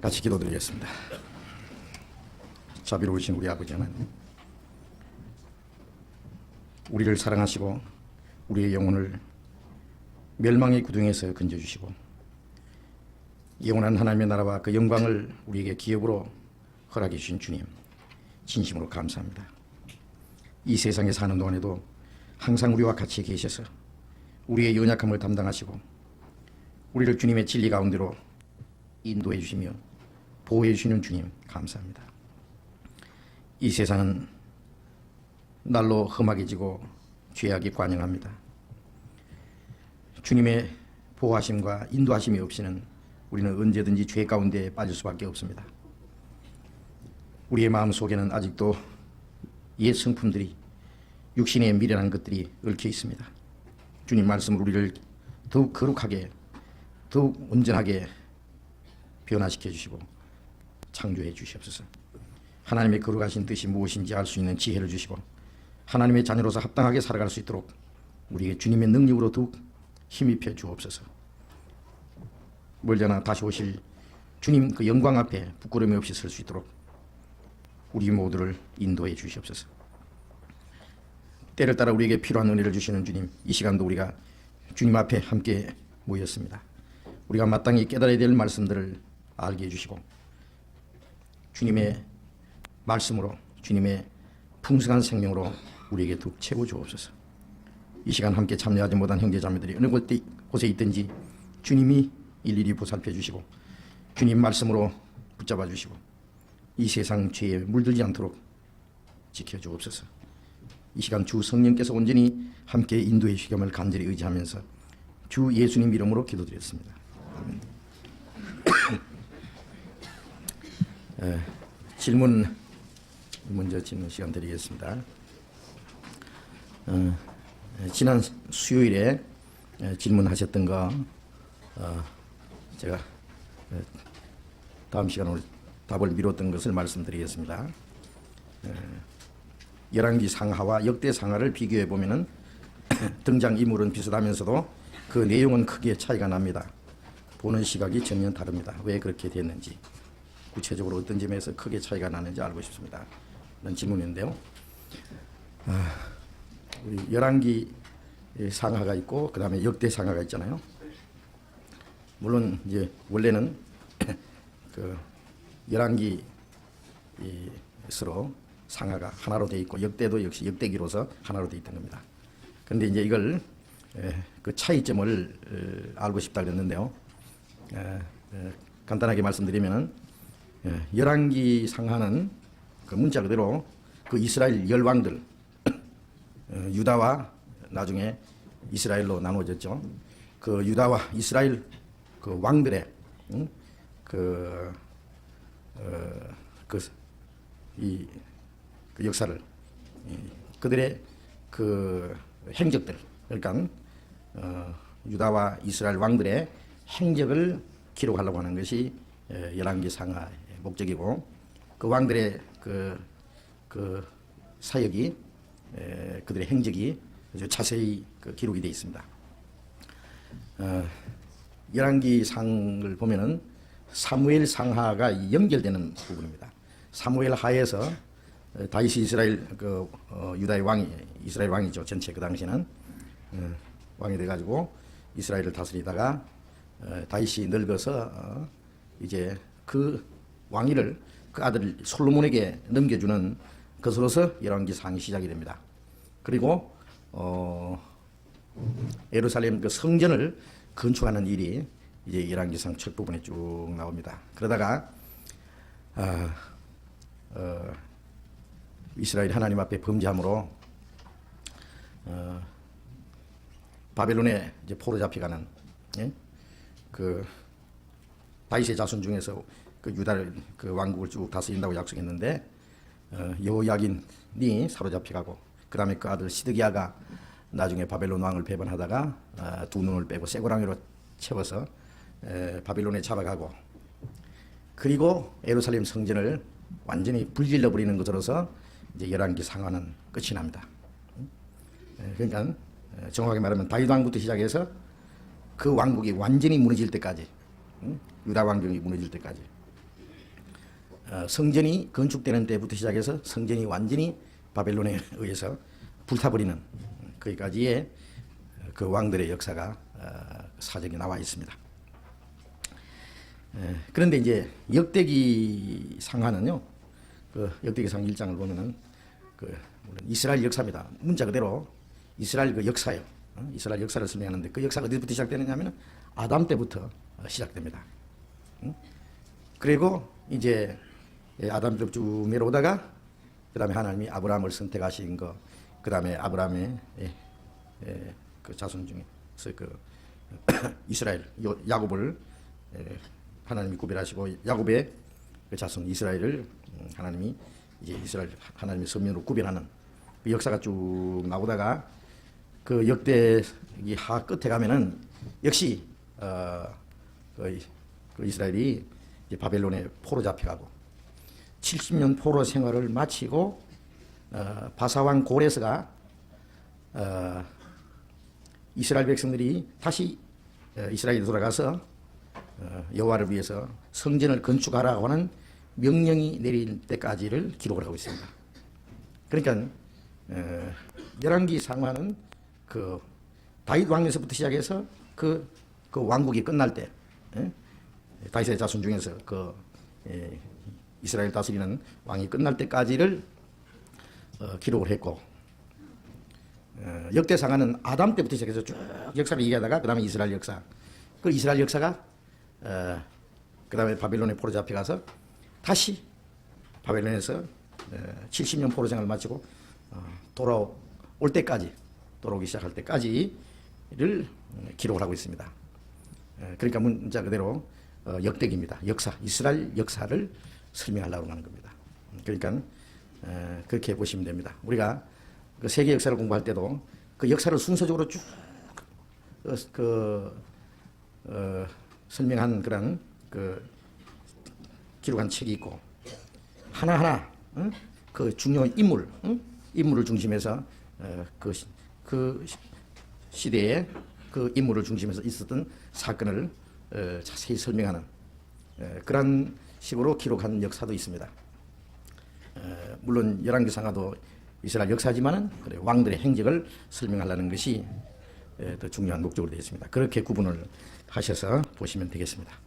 같이 기도드리겠습니다. 자비로우신 우리 아버지 하나님, 우리를 사랑하시고 우리의 영혼을 멸망의 구덩이에서 건져주시고 영원한 하나님의 나라와 그 영광을 우리에게 기업으로 허락해 주신 주님, 진심으로 감사합니다. 이 세상에 사는 동안에도 항상 우리와 같이 계셔서 우리의 연약함을 담당하시고 우리를 주님의 진리 가운데로 인도해 주시며 보호해 주시는 주님 감사합니다. 이 세상은 날로 험하게지고 죄악이 관영합니다. 주님의 보호하심과 인도하심이 없이는 우리는 언제든지 죄 가운데 빠질 수밖에 없습니다. 우리의 마음 속에는 아직도 옛 성품들이 육신의 미련한 것들이 얽혀 있습니다. 주님 말씀으로 우리를 더욱 거룩하게 더욱 온전하게 변화시켜 주시고 창조해 주시옵소서. 하나님의 거룩하신 뜻이 무엇인지 알 수 있는 지혜를 주시고 하나님의 자녀로서 합당하게 살아갈 수 있도록 우리에게 주님의 능력으로 더욱 힘입혀 주옵소서. 멀잖아 다시 오실 주님 그 영광 앞에 부끄러움이 없이 설 수 있도록 우리 모두를 인도해 주시옵소서. 때를 따라 우리에게 필요한 은혜를 주시는 주님, 이 시간도 우리가 주님 앞에 함께 모였습니다. 우리가 마땅히 깨달아야 될 말씀들을 알게 해주시고 주님의 말씀으로 주님의 풍성한 생명으로 우리에게 더욱 채워 주옵소서. 이 시간 함께 참여하지 못한 형제 자매들이 어느 곳에- 있든지 주님이 일일이 보살펴 주시고 주님 말씀으로 붙잡아 주시고 이 세상 죄에 물들지 않도록 지켜 주옵소서. 이 시간 주 성령께서 온전히 함께 인도해 주시감을 간절히 의지하면서 주 예수님 이름으로 기도드렸습니다. 아멘. 에, 질문 먼저 질문 시간 드리겠습니다. 어, 에, 지난 수요일에 에, 질문하셨던 거 어, 제가 에, 다음 시간으로 답을 미뤘던 것을 말씀드리겠습니다. 열왕기 상하와 역대 상하를 비교해 보면은 등장 인물은 비슷하면서도 그 내용은 크게 차이가 납니다. 보는 시각이 전혀 다릅니다. 왜 그렇게 됐는지 구체적으로 어떤 점에서 크게 차이가 나는지 알고 싶습니다. 이런 질문인데요. 아, 우리 열왕기 상하가 있고 그 다음에 역대 상하가 있잖아요. 물론 이제 원래는 그 열왕기 이 서로 상하가 하나로 돼 있고 역대도 역시 역대기로서 하나로 돼 있던 겁니다. 그런데 이제 이걸 에, 그 차이점을 어, 알고 싶다 그랬는데요. 간단하게 말씀드리면은 에, 열왕기 상하는 그 문자 그대로 그 이스라엘 열왕들 어, 유다와 나중에 이스라엘로 나누어졌죠. 그 유다와 이스라엘 그 왕들의 응? 그 어, 그 역사를 이, 그들의 그 행적들 그러니까 어, 유다와 이스라엘 왕들의 행적을 기록하려고 하는 것이 에, 열왕기 상하의 목적이고 그 왕들의 그, 그 사역이 에, 그들의 행적이 아주 자세히 그 기록이 되어 있습니다. 어, 열왕기 상을 보면은 사무엘 상하가 연결되는 부분입니다. 사무엘 하에서 어, 다윗이 이스라엘 그 어, 유다의 왕이 이스라엘 왕이죠 전체 그 당시는 어, 왕이 돼가지고 이스라엘을 다스리다가 어, 다윗이 늙어서 어, 이제 그 왕위를 그 아들 솔로몬에게 넘겨주는 것으로서 열왕기 상이 시작이 됩니다. 그리고 어, 예루살렘 그 성전을 건축하는 일이 이제 열왕기상 첫 부분에 쭉 나옵니다. 그러다가 아, 어, 이스라엘 하나님 앞에 범죄함으로 어, 바벨론에 이제 포로 잡혀가는 예? 그 다윗의 자손 중에서 그 유다를 그 왕국을 쭉 다스린다고 약속했는데 어, 여호야긴이 사로잡혀가고 그 다음에 그 아들 시드기야가 나중에 바벨론 왕을 배반하다가 어, 두 눈을 빼고 쇠고랑이로 채워서 에, 바빌론에 잡아가고 그리고 예루살렘 성전을 완전히 불질러 버리는 것으로서 이제 열왕기 상하는 끝이 납니다. 에, 그러니까 에, 정확하게 말하면 다윗 왕부터 시작해서 그 왕국이 완전히 무너질 때까지 응? 유다 왕국이 무너질 때까지 어, 성전이 건축되는 때부터 시작해서 성전이 완전히 바벨론에 의해서 불타버리는 거기까지의 그 왕들의 역사가 어, 사정이 나와 있습니다. 에, 그런데 이제 역대기 상하는요, 그 역대기 상 1장을 보면은 그 이스라엘 역사입니다. 문자 그대로 이스라엘 그 역사예요. 어? 이스라엘 역사를 설명하는데 그 역사가 어디부터 시작되느냐면은 아담 때부터 어, 시작됩니다. 응? 그리고 이제 예, 아담 때부터 쭉 내려오다가 그 다음에 하나님이 아브라함을 선택하신 거, 그 다음에 아브라함의 예, 예, 그 자손 중에서 그 이스라엘 요- 야곱을 예, 하나님이 구별하시고 야곱의 그 자손 이스라엘을 음, 하나님이 이제 이스라엘 하나님의 선민으로 구별하는 그 역사가 쭉 나오다가 그 역대기 하 끝에 가면은 역시 어, 그, 이- 그 이스라엘이 바벨론에 포로 잡혀가고 70년 포로 생활을 마치고 어, 바사왕 고레스가 어, 이스라엘 백성들이 다시 어, 이스라엘에 돌아가서 어, 여호와를 위해서 성전을 건축하라고 하는 명령이 내릴 때까지를 기록을 하고 있습니다. 그러니까 어, 열왕기 상하는 그 다윗 왕에서부터 시작해서 그, 그 왕국이 끝날 때 예? 다윗의 자손 중에서 그 예, 이스라엘 다스리는 왕이 끝날 때까지를 어, 기록을 했고 어, 역대상하는 아담 때부터 시작해서 쭉 역사를 얘기하다가 그 다음에 이스라엘 역사 그 이스라엘 역사가 어, 그 다음에 바빌론에 포로 잡혀가서 다시 바벨론에서 어, 70년 포로 생활을 마치고 어, 돌아올 때까지 돌아오기 시작할 때까지를 어, 기록을 하고 있습니다. 어, 그러니까 문자 그대로 어, 역대기입니다. 역사, 이스라엘 역사를 설명하려고 하는 겁니다. 음, 그러니까 어, 그렇게 보시면 됩니다. 우리가 그 세계 역사를 공부할 때도 그 역사를 순서적으로 쭉 어, 그, 어, 설명한 그런 그 기록한 책이 있고 하나하나 응? 그 중요한 인물 응? 인물을 중심해서 어, 그, 시- 그 시- 시대에 그 인물을 중심해서 있었던 사건을 어, 자세히 설명하는 어, 그런 식으로 기록한 역사도 있습니다. 어, 물론 열왕기상하도 이스라엘 역사지만은 왕들의 행적을 설명하려는 것이 에, 더 중요한 목적으로 되어 있습니다. 그렇게 구분을 하셔서 보시면 되겠습니다.